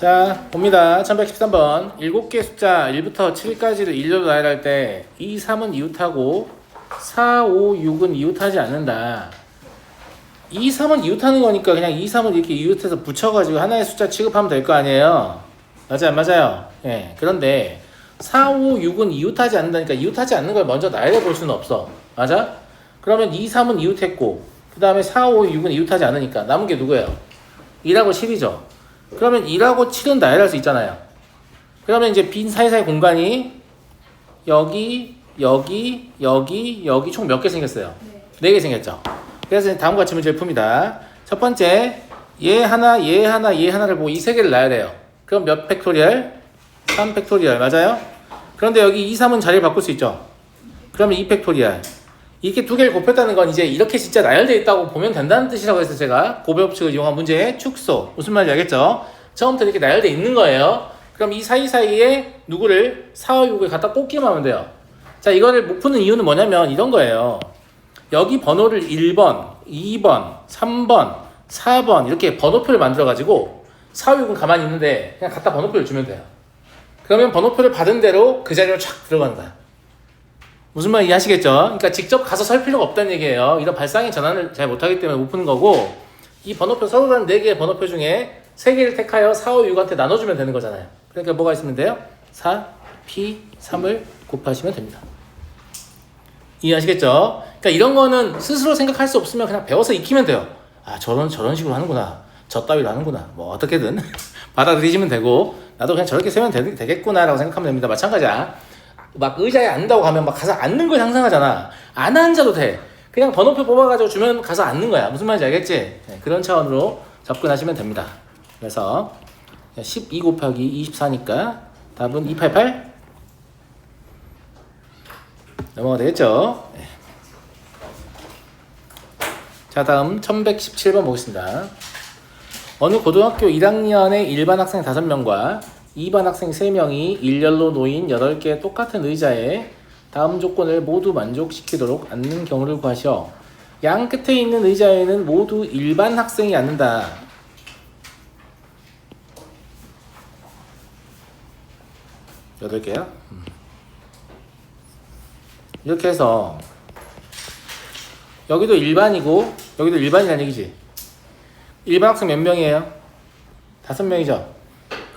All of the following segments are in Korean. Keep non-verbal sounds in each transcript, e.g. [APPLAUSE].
자, 봅니다. 1113번. 7개 숫자 1부터 7까지를 일렬로 나열할 때 2, 3은 이웃하고 4, 5, 6은 이웃하지 않는다. 2, 3은 이웃하는 거니까 그냥 2, 3을 이렇게 이웃해서 붙여가지고 하나의 숫자 취급하면 될 거 아니에요. 맞아요, 안 맞아요? 예. 그런데 4, 5, 6은 이웃하지 않는다니까 이웃하지 않는 걸 먼저 나열해 볼 수는 없어. 맞아? 그러면 2, 3은 이웃했고, 그 다음에 4, 5, 6은 이웃하지 않으니까 남은 게 누구예요? 2라고 7이죠. 그러면 2라고 7은 나열할 수 있잖아요. 그러면 이제 빈 사이사이 공간이 여기, 여기, 여기, 여기 총 몇 개 생겼어요? 네. 4개 생겼죠. 그래서 다음과 같이 문제를 풉니다. 첫 번째, 얘 하나, 얘 하나, 얘 하나를 보고 이 세 개를 나열해요. 그럼 몇 팩토리얼? 3 팩토리얼, 맞아요? 그런데 여기 2, 3은 자리를 바꿀 수 있죠. 그러면 2 팩토리얼. 이렇게 두 개를 곱했다는 건 이제 이렇게 진짜 나열되어 있다고 보면 된다는 뜻이라고 해서 제가 고배 법칙을 이용한 문제의 축소. 무슨 말인지 알겠죠? 처음부터 이렇게 나열되어 있는 거예요. 그럼 이 사이사이에 누구를 4, 5, 6을 갖다 꽂기만 하면 돼요. 자, 이거를 못 푸는 이유는 뭐냐면 이런 거예요. 여기 번호를 1번, 2번, 3번, 4번 이렇게 번호표를 만들어 가지고 4, 5, 6은 가만히 있는데 그냥 갖다 번호표를 주면 돼요. 그러면 번호표를 받은 대로 그 자리로 촥 들어가는 거야. 무슨 말인지 아시겠죠? 그러니까 직접 가서 설 필요가 없다는 얘기예요. 이런 발상의 전환을 잘 못하기 때문에 못 푸는 거고 이 번호표 서로 다른 4개의 번호표 중에 3개를 택하여 4, 5, 6한테 나눠주면 되는 거잖아요. 그러니까 뭐가 있으면 돼요? 4, P, 3을 곱하시면 됩니다. 이해하시겠죠? 그러니까 이런 거는 스스로 생각할 수 없으면 그냥 배워서 익히면 돼요. 아, 저런, 저런 식으로 하는구나. 저 따위로 하는구나. 뭐, 어떻게든 [LAUGHS] 받아들이시면 되고, 나도 그냥 저렇게 세면 되, 되겠구나라고 생각하면 됩니다. 마찬가지야. 막 의자에 앉는다고 하면 막 가서 앉는 걸 상상하잖아. 안 앉아도 돼. 그냥 번호표 뽑아가지고 주면 가서 앉는 거야. 무슨 말인지 알겠지? 네, 그런 차원으로 접근하시면 됩니다. 그래서 12 곱하기 24니까 답은 288? 넘어가 되겠죠? 네. 자, 다음 1117번 보겠습니다. 어느 고등학교 1학년의 일반 학생 5명과 2반 학생 3명이 일렬로 놓인 8개의 똑같은 의자에 다음 조건을 모두 만족시키도록 앉는 경우를 구하시오. 양 끝에 있는 의자에는 모두 일반 학생이 앉는다. 여덟 개야? 음. 이렇게 해서 여기도 일반이고 여기도 일반이라는 얘기지. 일반 학생 몇 명이에요? 다섯 명이죠.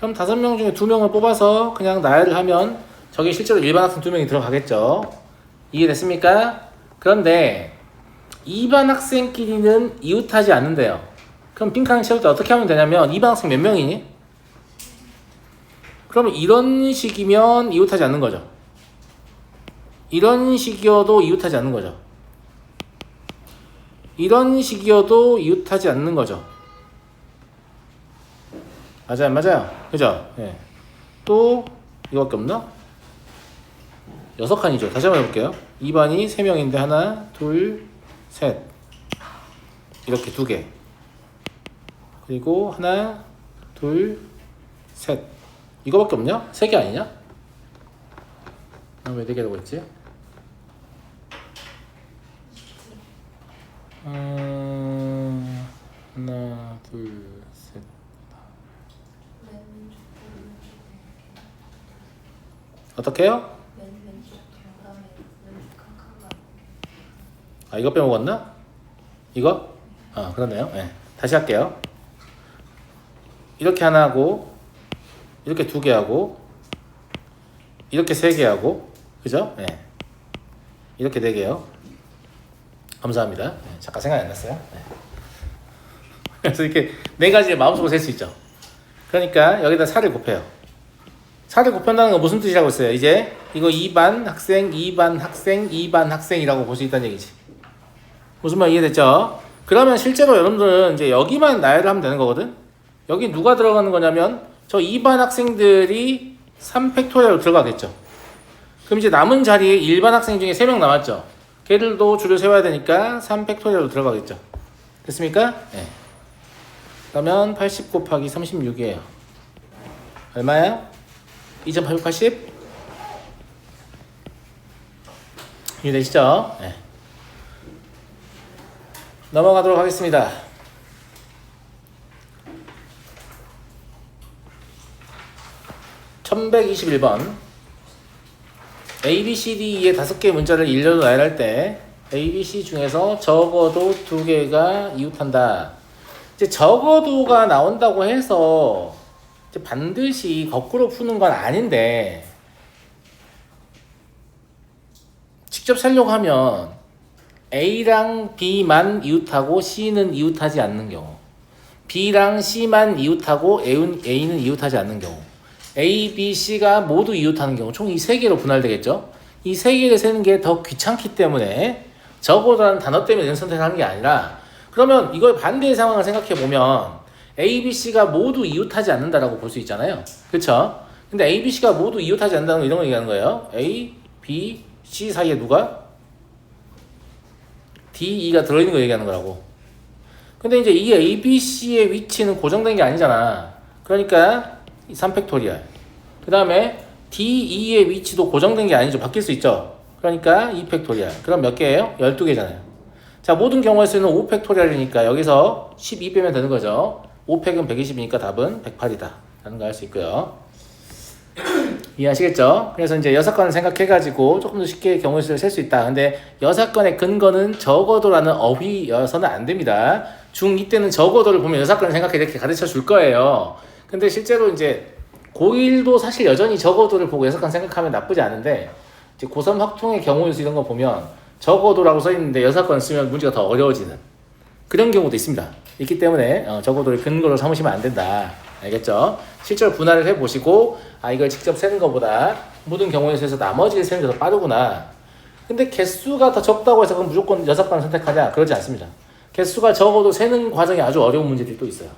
그럼 다섯 명 중에 두 명을 뽑아서 그냥 나열을 하면 저게 실제로 일반 학생 두 명이 들어가겠죠. 이해됐습니까? 그런데 2반 학생끼리는 이웃하지 않는데요. 그럼 빈칸을 채울 때 어떻게 하면 되냐면 2반 학생 몇 명이니? 그러면 이런 식이면 이웃하지 않는 거죠. 이런 식이어도 이웃하지 않는 거죠. 이런 식이어도 이웃하지 않는 거죠. 맞아요, 맞아요. 그죠? 예. 또 이거밖에 없나? 여섯 칸이죠. 다시 한번 해볼게요. 2반이 3명인데 하나, 둘, 셋. 이렇게 두 개. 그리고 하나, 둘, 셋. 이거밖에 없냐? 세 개 아니냐? 나왜네 개라고 했지? 음, 하나, 둘, 어떻게 해요? 맨 왼쪽 그다음에 왼쪽 칸칸만 아, 이거 빼먹었나? 이거? 아, 그렇네요. 네. 다시 할게요. 이렇게 하나 하고, 이렇게 두 개 하고, 이렇게 세 개 하고, 그죠? 네. 이렇게 네 개요. 감사합니다. 네, 잠깐 생각이 안 났어요. 네. [LAUGHS] 그래서 이렇게 네 가지를 마음속으로 셀 수 있죠. 그러니까 여기다 4를 곱해요. 4를 곱한다는 건 무슨 뜻이라고 했어요? 이제 이거 2반 학생, 2반 학생, 2반 학생이라고 볼 수 있다는 얘기지. 무슨 말 이해됐죠? 그러면 실제로 여러분들은 이제 여기만 나열을 하면 되는 거거든? 여기 누가 들어가는 거냐면 저 2반 학생들이 3팩토리얼로 들어가겠죠. 그럼 이제 남은 자리에 일반 학생 중에 3명 남았죠. 걔들도 줄을 세워야 되니까 3팩토리얼로 들어가겠죠. 됐습니까? 네. 그러면 80 곱하기 36이에요. 얼마야? 2.880? 이해되시죠? 네. 넘어가도록 하겠습니다. 1121번 A, B, C, D, E의 다섯 개의 문자를 일렬로 나열할 때 A, B, C 중에서 적어도 두 개가 이웃한다. 이제 적어도가 나온다고 해서 반드시 거꾸로 푸는 건 아닌데 직접 세려고 하면 A랑 B만 이웃하고 C는 이웃하지 않는 경우 B랑 C만 이웃하고 A는, A는 이웃하지 않는 경우 A, B, C가 모두 이웃하는 경우 총 이 세 개로 분할되겠죠? 이 세 개를 세는 게 더 귀찮기 때문에 적어도라는 단어 때문에 이런 선택을 하는 게 아니라 그러면 이걸 반대의 상황을 생각해 보면 A, B, C가 모두 이웃하지 않는다라고 볼 수 있잖아요 그쵸? 근데 A, B, C가 모두 이웃하지 않는다는 건 이런 걸 얘기하는 거예요 A, B, C 사이에 누가? D, E가 들어있는 거 얘기하는 거라고. 근데 이제 이 A, B, C의 위치는 고정된 게 아니잖아. 그러니까 3팩토리얼. 그 다음에 D, E의 위치도 고정된 게 아니죠. 바뀔 수 있죠. 그러니까 2팩토리얼. 그럼 몇 개예요? 12개잖아요. 자, 모든 경우의 수는 5팩토리얼이니까 여기서 12 빼면 되는 거죠. 5팩은 120이니까 답은 108이다. 라는 거알수 있고요. [CLEARS THROAT] 이해하시겠죠? 그래서 이제 여섯 건을 생각해가지고 조금 더 쉽게 경우의 수를 셀 수 있다. 근데 여섯 건의 근거는 적어도라는 어휘여서는 안 됩니다. 중2 때는 적어도를 보면 여섯 건을 생각해 이렇게 가르쳐 줄 거예요. 근데 실제로 이제 고1도 사실 여전히 적어도를 보고 여섯 건 생각하면 나쁘지 않은데 이제 고3 확통의 경우의 수 이런 거 보면 적어도라고 써 있는데 여섯 건 쓰면 문제가 더 어려워지는 그런 경우도 있습니다. 있기 때문에 어, 적어도를 근거로 삼으시면 안 된다. 알겠죠? 실제로 분할을 해보시고 아 이걸 직접 세는 것보다 모든 경우에 있어서 나머지를 세는 게 더 빠르구나. 근데 개수가 더 적다고 해서 그럼 무조건 여섯 번 선택하냐? 그러지 않습니다. 개수가 적어도 세는 과정이 아주 어려운 문제들이 또 있어요.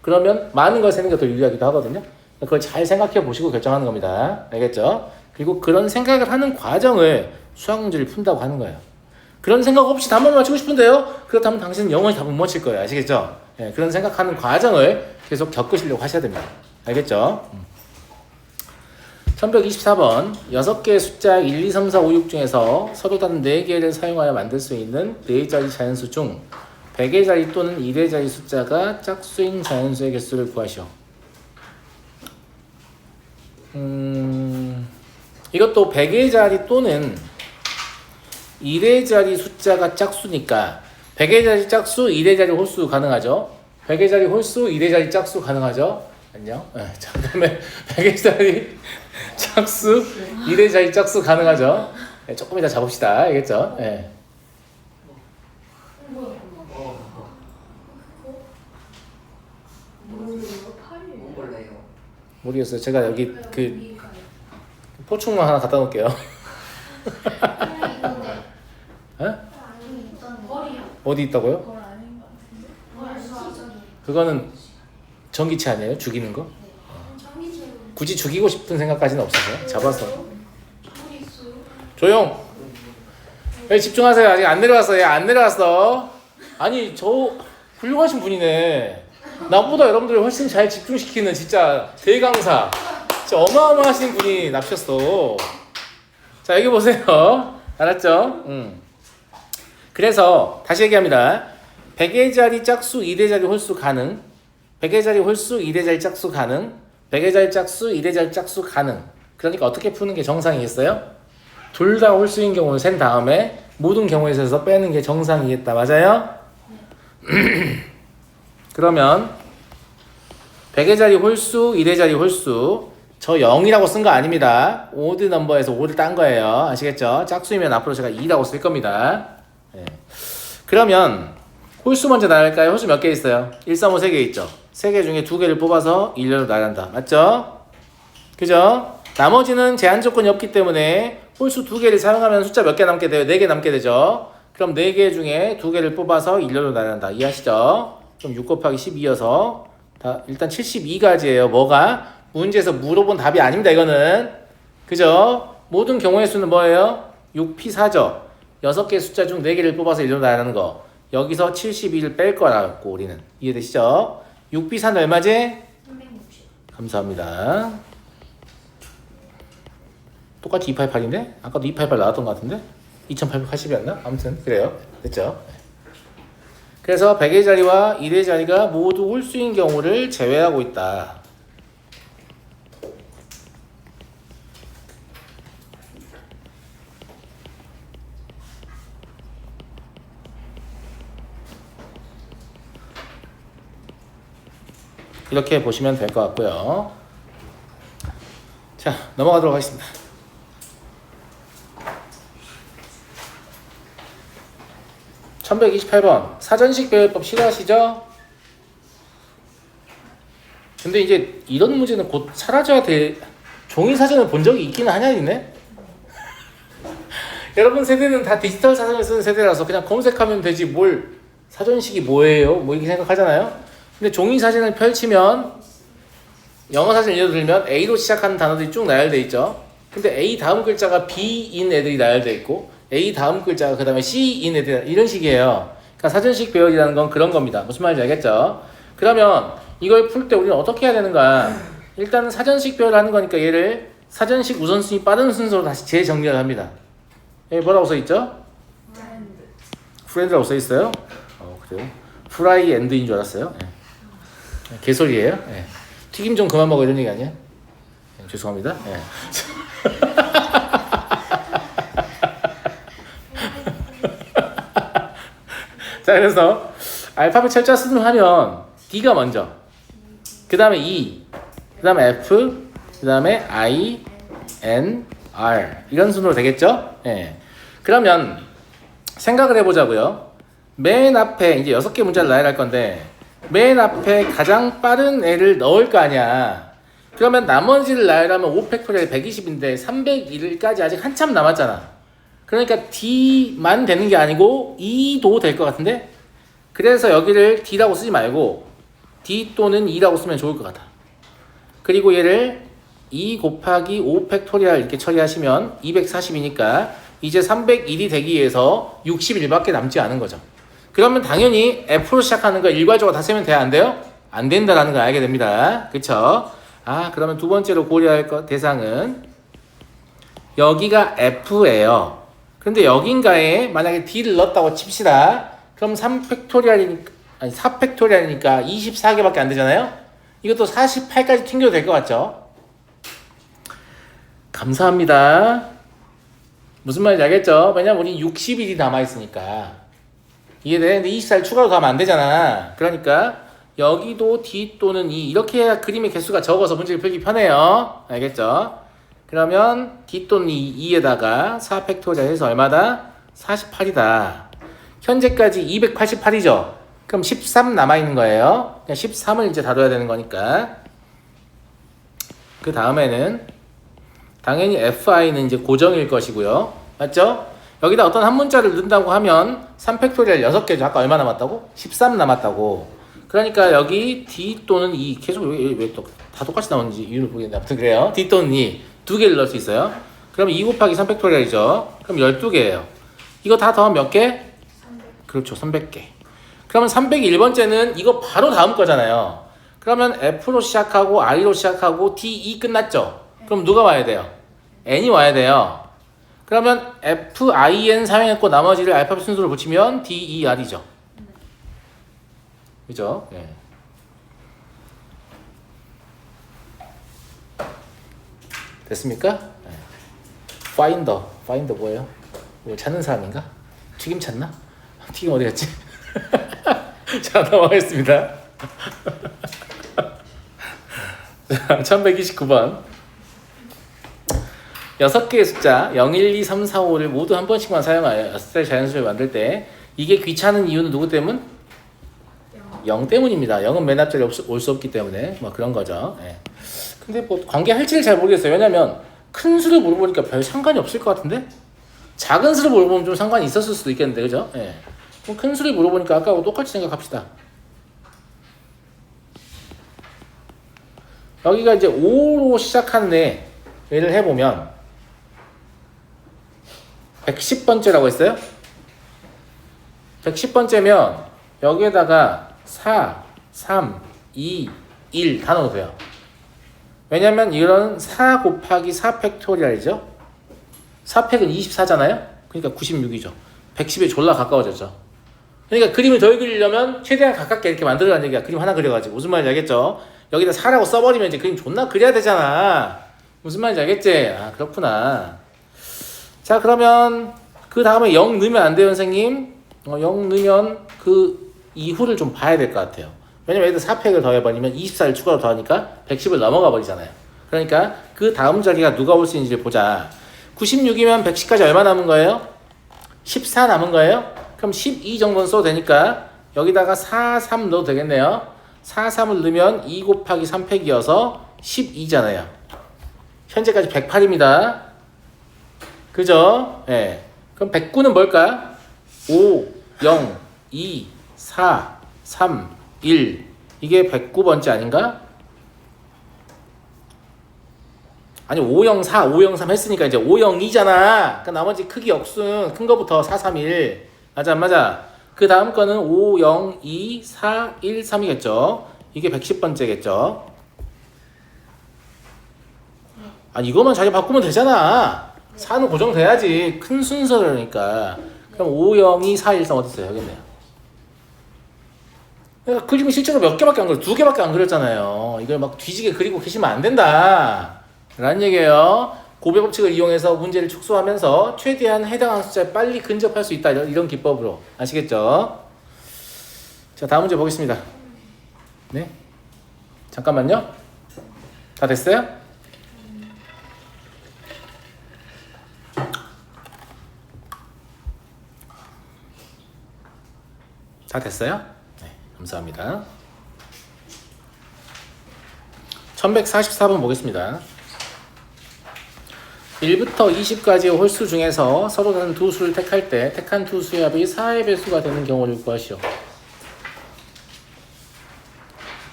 그러면 많은 걸 세는 게 더 유리하기도 하거든요. 그걸 잘 생각해 보시고 결정하는 겁니다. 알겠죠? 그리고 그런 생각을 하는 과정을 수학 문제를 푼다고 하는 거예요. 그런 생각 없이 답만 맞추고 싶은데요? 그렇다면 당신은 영원히 답을 못 맞힐 거예요. 아시겠죠? 예, 그런 생각하는 과정을 계속 겪으시려고 하셔야 됩니다. 알겠죠? 1124번 6개의 숫자 1, 2, 3, 4, 5, 6 중에서 서로 다른 4개를 사용하여 만들 수 있는 4자리 자연수 중 100의 자리 또는 1의 자리 숫자가 짝수인 자연수의 개수를 구하시오. 음, 이것도 100의 자리 또는 1의 자리 숫자가 짝수니까 100의 자리 짝수, 1의 자리 홀수 가능하죠. 100의 자리 홀수, 1의 자리 짝수 가능하죠. 안녕. 네, 자, 그다음에 100의 자리 짝수, 1의 자리 짝수 가능하죠. 네, 조금 이따 잡읍시다. 알겠죠? 네. 모르겠어요. 제가 여기 그 포충만 하나 갖다 놓을게요. [LAUGHS] 에? 어디 있다고요? 그거는 전기체 아니에요? 죽이는 거? 굳이 죽이고 싶은 생각까지는 없어요. 잡아서. 조용. 왜 집중하세요? 아직 안 내려왔어요. 안 내려왔어. 아니 저 훌륭하신 분이네. 나보다 여러분들 훨씬 잘 집중시키는 진짜 대강사. 진짜 어마어마하신 분이 납셨어. 자 여기 보세요. [LAUGHS] 알았죠? 음. 그래서 다시 얘기합니다. 100의 자리 짝수 2대 자리 홀수 가능. 100의 자리 홀수 2대 자리 짝수 가능. 100의 자리 짝수 2대 자리 짝수 가능. 그러니까 어떻게 푸는 게 정상이겠어요? 둘 다 홀수인 경우를 센 다음에 모든 경우에 있어서 빼는 게 정상이겠다. 맞아요? [CLEARS THROAT] 그러면 100의 자리 홀수, 1의 자리 홀수 저 0이라고 쓴 거 아닙니다. 오드 넘버에서 5를 딴 거예요. 아시겠죠? 짝수이면 앞으로 제가 2라고 쓸 겁니다. 네. 그러면 홀수 먼저 나갈까요? 홀수 몇 개 있어요? 1, 3, 5, 3개 있죠? 3개 중에 2개를 뽑아서 1렬로 나간다. 맞죠? 그죠? 나머지는 제한 조건이 없기 때문에 홀수 2개를 사용하면 숫자 몇 개 남게 돼요? 4개 남게 되죠? 그럼 4개 중에 2개를 뽑아서 1렬로 나간다. 이해하시죠? 그럼 6 곱하기 12여서 다 일단 72가지예요. 뭐가? 문제에서 물어본 답이 아닙니다. 이거는. 그죠? 모든 경우의 수는 뭐예요? 6p4죠. 6개 숫자 중 4개를 뽑아서 1로 나가는 거. 여기서 72를 뺄 거라고 우리는. 이해되시죠? 6p4는 얼마지? 감사합니다. 똑같이 288인데? 아까도 288 나왔던 것 같은데? 2880이었나? 아무튼 그래요. 됐죠? 그래서 100의 자리와 1의 자리가 모두 홀수인 경우를 제외하고 있다. 이렇게 보시면 될 것 같고요. 자, 넘어가도록 하겠습니다. (1128번) 사전식 배열법 싫어하시죠? 근데 이제 이런 문제는 곧 사라져야 될 종이 사전을 본 적이 있기는 하냐니네 [LAUGHS] 여러분 세대는 다 디지털 사전을 쓰는 세대라서 그냥 검색하면 되지 뭘 사전식이 뭐예요? 뭐 이렇게 생각하잖아요. 근데 종이 사진을 펼치면 영어 사진 예를 들면 A로 시작하는 단어들이 쭉 나열돼 있죠. 근데 A 다음 글자가 B인 애들이 나열돼 있고 A 다음 글자가 그다음에 C인 애들 이런 식이에요. 그러니까 사전식 배열이라는 건 그런 겁니다. 무슨 말인지 알겠죠? 그러면 이걸 풀 때 우리는 어떻게 해야 되는가? 일단 사전식 배열을 하는 거니까 얘를 사전식 우선순위 빠른 순서로 다시 재정리를 합니다. 여기 뭐라고 써 있죠? 프렌드라고 써 있어요? 어 그래요? 프라이 앤드인 줄 알았어요. 예. 개소리예요. 예. 튀김 좀 그만 먹어 이런 얘기 아니야? 예, 죄송합니다. 예. [LAUGHS] 자 그래서 알파벳 철자 순으하면 D가 먼저, 그 다음에 E, 그 다음에 F, 그 다음에 I, N, R 이런 순으로 되겠죠? 예. 그러면 생각을 해보자고요. 맨 앞에 이제 여섯 개 문자를 나열할 건데 맨 앞에 가장 빠른 애를 넣을 거 아니야. 그러면 나머지를 나열하면 5팩토리얼 120인데 301까지 아직 한참 남았잖아. 그러니까 D만 되는 게 아니고 E도 될 것 같은데 그래서 여기를 D라고 쓰지 말고 D 또는 E라고 쓰면 좋을 것 같아. 그리고 얘를 2 곱하기 5 팩토리얼 이렇게 처리하시면 240이니까 이제 301이 되기 위해서 61밖에 남지 않은 거죠. 그러면 당연히 F로 시작하는 거 일괄적으로 다 세면 돼야 안 돼요? 안 된다라는 걸 알게 됩니다. 그쵸? 아, 그러면 두 번째로 고려할 것 대상은 여기가 F예요. 근데 여긴가에 만약에 D를 넣었다고 칩시다. 그럼 3팩토리얼이니까 아니 4팩토리얼이니까 24개밖에 안 되잖아요. 이것도 48까지 튕겨도 될 것 같죠? 감사합니다. 무슨 말인지 알겠죠? 왜냐면 우리 60일이 남아있으니까. 이해돼? 근데 24일 추가로 가면 안 되잖아. 그러니까 여기도 D 또는 E 이렇게 해야 그림의 개수가 적어서 문제를 풀기 편해요. 알겠죠? 그러면 D 또는 E, 2에다가 4 팩토리얼 해서 얼마다? 48이다. 현재까지 288이죠? 그럼 13 남아있는 거예요. 13을 이제 다뤄야 되는 거니까. 그 다음에는 당연히 fi는 이제 고정일 것이고요. 맞죠? 여기다 어떤 한 문자를 넣는다고 하면 3팩토리얼 6개죠. 아까 얼마 남았다고? 13 남았다고. 그러니까 여기 D 또는 E 계속 왜또 다 똑같이 나오는지 이유를 모르겠는데 아무튼 그래요. D 또는 E 두 개를 넣을 수 있어요. 그러면 2 곱하기 3팩토리얼이죠. 그럼 12개예요. 이거 다 더하면 몇 개? 300. 그렇죠. 300개. 그러면 301번째는 이거 바로 다음 거잖아요. 그러면 F로 시작하고 I로 시작하고 D, E 끝났죠? 그럼 누가 와야 돼요? N이 와야 돼요. 그러면 F, I, N 사용했고 나머지를 알파벳 순서로 붙이면 D, E, R이죠. 그죠? 예. 됐습니까? 예. Finder. Finder 뭐예요? 뭐 찾는 사람인가? 튀김 찾나? [LAUGHS] 튀김 어디 갔지? [LAUGHS] 자, 넘어가겠습니다. [LAUGHS] 자, 1129번. 여섯 개의 숫자 0, 1, 2, 3, 4, 5를 모두 한 번씩만 사용하여 살 자연수를 만들 때 이게 귀찮은 이유는 누구 때문? 0 때문입니다. 0은 맨 앞자리 올수 없기 때문에 뭐 그런 거죠. 예. 근데 뭐 관계할지를 잘 모르겠어요. 왜냐면 큰 수를 물어보니까 별 상관이 없을 것 같은데 작은 수를 물어보면 좀 상관이 있었을 수도 있겠는데 그죠? 예. 큰 수를 물어보니까 아까하고 똑같이 생각합시다. 여기가 이제 5로 시작하는 애 얘를 해보면 110번째라고 했어요? 110번째면 여기에다가 4, 3, 2, 1다 돼요. 왜냐면 이런 4 곱하기 4 팩토리얼이죠. 4팩은 24잖아요. 그러니까 96이죠. 110에 졸라 가까워졌죠. 그러니까 그림을 더 그리려면 최대한 가깝게 이렇게 만들어라는 얘기야. 그림 하나 그려가지고 무슨 말인지 알겠죠? 여기다 4라고 써버리면 이제 그림 존나 그려야 되잖아. 무슨 말인지 알겠지? 아 그렇구나. 자 그러면 그 다음에 0 넣으면 안 돼요 선생님? 어, 0 넣으면 그 이후를 좀 봐야 될 것 같아요. 왜냐면 얘들 4팩을 더해버리면 24를 추가로 더하니까 110을 넘어가 버리잖아요. 그러니까 그 다음 자리가 누가 올 수 있는지를 보자. 96이면 110까지 얼마 남은 거예요? 14 남은 거예요? 그럼 12 정도는 써도 되니까 여기다가 4, 3 넣어도 되겠네요. 4, 3을 넣으면 2 곱하기 3팩이어서 12잖아요. 현재까지 108입니다. 그죠? 예. 그럼 109는 뭘까? 5, 0, 2, 4, 3, 1. 이게 109번째 아닌가? 아니 504, 503 했으니까 이제 502잖아. 그 나머지 크기 역순 큰 거부터 4, 3, 1. 맞아 안 맞아? 그 다음 거는 5, 0, 2, 4, 1, 3이겠죠. 이게 110번째겠죠. 아니 이거만 자기 바꾸면 되잖아. 4는 고정돼야지. 큰 순서라니까. 그럼 5, 0, 2, 4, 1, 3 어디 있어요? 여기 있네요. 그러니까 그림이 실제로 몇 개밖에 안 그려, 두 개밖에 안 그렸잖아요. 이걸 막 뒤지게 그리고 계시면 안 된다. 라는 얘기예요. 고배 법칙을 이용해서 문제를 축소하면서 최대한 해당하는 숫자에 빨리 근접할 수 있다. 이런 기법으로. 아시겠죠? 자, 다음 문제 보겠습니다. 네? 잠깐만요. 다 됐어요? 다 됐어요? 네, 감사합니다. 1144번 보겠습니다. 1부터 20까지의 홀수 중에서 서로 다른 두 수를 택할 때 택한 두 수의 합이 4의 배수가 되는 경우를 구하시오.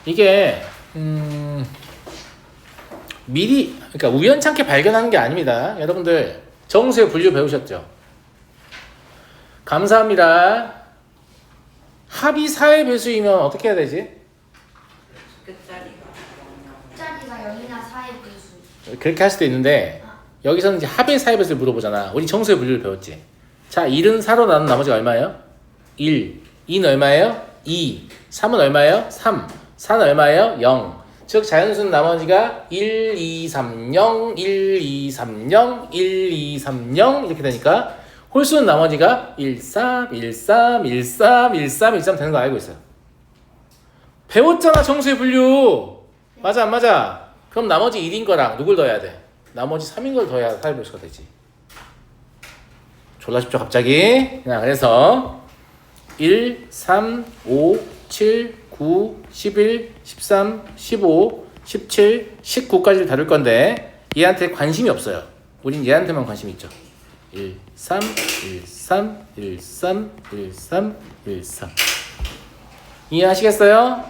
이게 음, 미리 그러니까 우연찮게 발견하는 게 아닙니다. 여러분들 정수의 분류 배우셨죠? 감사합니다. 합이 4의 배수이면 어떻게 해야 되지? 끝자리가 짝이가 0이나 4의 배수. 그렇게 할 수도 있는데 여기서는 이제 합의 4의 배수를 물어보잖아. 우리 정수의 분류를 배웠지. 자, 1은 4로 나눈 나머지가 얼마예요? 1. 2는 얼마예요? 2. 3은 얼마예요? 3. 4는 얼마예요? 0. 즉 자연수는 나머지가 1, 2, 3, 0, 1, 2, 3, 0, 1, 2, 3, 0 이렇게 되니까 홀수는 나머지가 1, 3, 1, 3, 1, 3, 1, 3, 1, 3 되는 거 알고 있어요. 배웠잖아 정수의 분류. 맞아 안 맞아? 그럼 나머지 1인 거랑 누굴 더해야 돼? 나머지 3인 걸 더해야 사회별수가 되지. 졸라 쉽죠 갑자기? 자 그래서 1, 3, 5, 7, 9, 11, 13, 15, 17, 19까지를 다룰 건데 얘한테 관심이 없어요. 우린 얘한테만 관심이 있죠. 1, 3, 1, 3, 1, 3, 1, 3, 1, 3. 이해하시겠어요?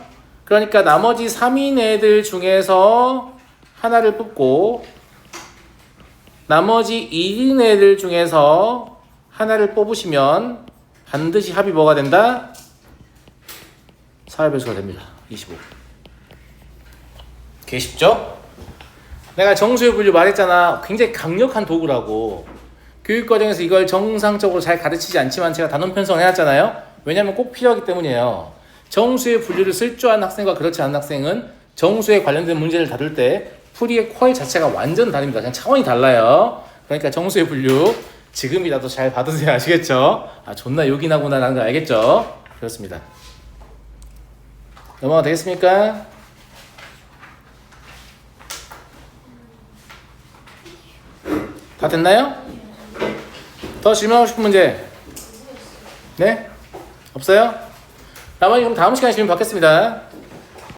그러니까 나머지 3인 애들 중에서 하나를 뽑고 나머지 1인 애들 중에서 하나를 뽑으시면 반드시 합이 뭐가 된다? 4배수가 됩니다. 25. 개 쉽죠? 내가 정수의 분류 말했잖아. 굉장히 강력한 도구라고. 교육 과정에서 이걸 정상적으로 잘 가르치지 않지만 제가 단원 편성을 해놨잖아요. 왜냐하면 꼭 필요하기 때문이에요. 정수의 분류를 쓸 줄 아는 학생과 그렇지 않은 학생은 정수에 관련된 문제를 다룰 때 풀이의 퀄 자체가 완전 다릅니다. 그냥 차원이 달라요. 그러니까 정수의 분류 지금이라도 잘 받으세요. [LAUGHS] 아시겠죠? 아 존나 요긴하구나라는 거 알겠죠? 그렇습니다. 넘어가 되겠습니까? 다 됐나요? 더 질문하고 싶은 문제? 네? 없어요? 나머지 그럼 다음 시간에 질문 받겠습니다.